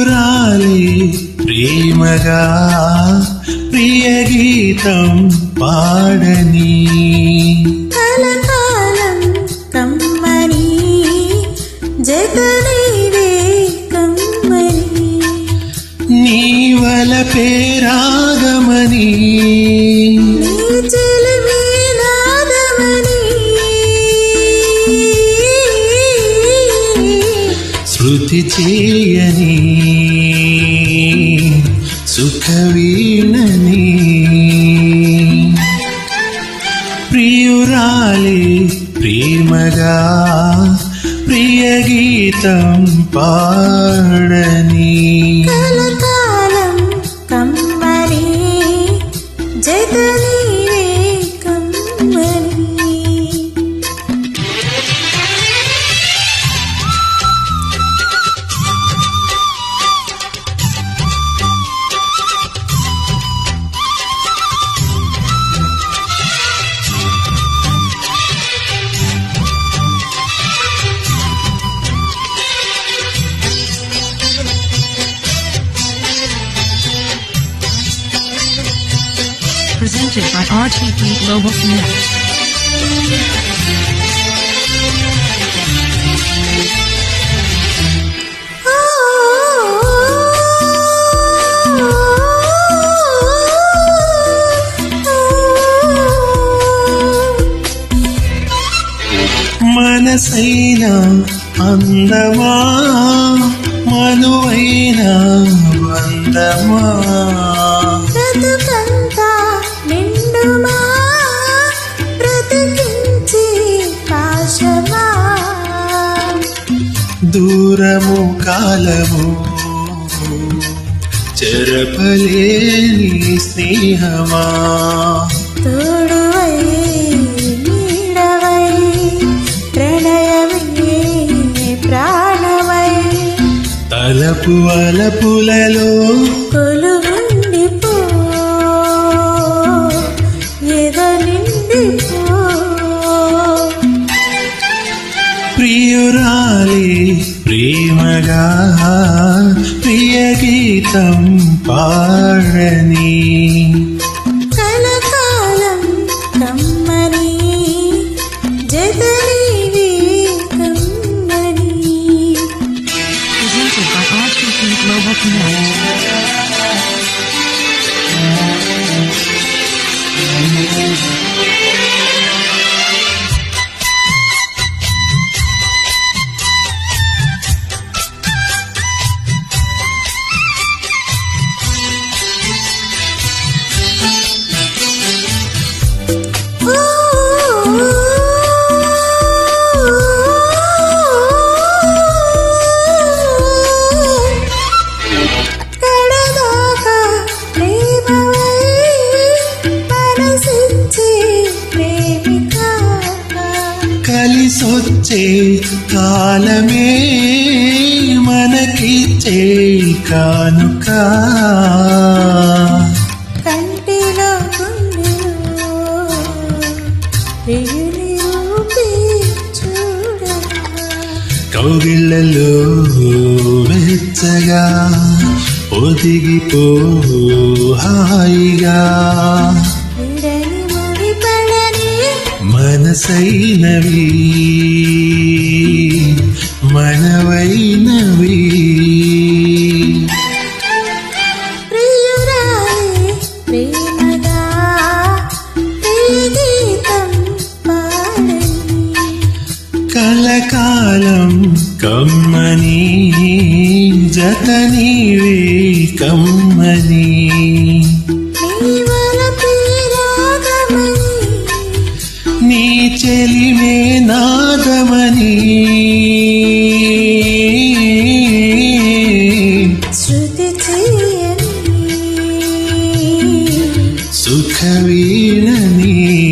ప్రియురాలి ప్రేమగా ప్రియ గీతం పాడని. కలకాలం కమ్మని జగనీవే కమ్మని. నీవల పేరాగమని శృతి చేయని సుఖవీణని ప్రియురాలి ప్రేమగా ప్రియ గీతం పాడని Presented by RTP Global Connect. మనసైన అందమా మనువైన వందమా దూరము కాలము. చెరపలేని స్నేహమా. తోడువై నీడవై ప్రణయమే ప్రాణమై. తలపు అలపులలో ప్రేమగా ప్రియ గీతం పాడని కలిసొచ్చే కాలమే మనకిచ్చే కానుక కంటిలో గుండెలో ప్రియుని రూపి చూడమ్మా కౌగిళ్ళలో వెచ్చగా ఒదిగిపో హాయిగా మనసైనవి మనవైనవి. కలకాలం కమ్మని జతనీవే కమ్మని. చెలిమే నాదమని సుఖవీణని.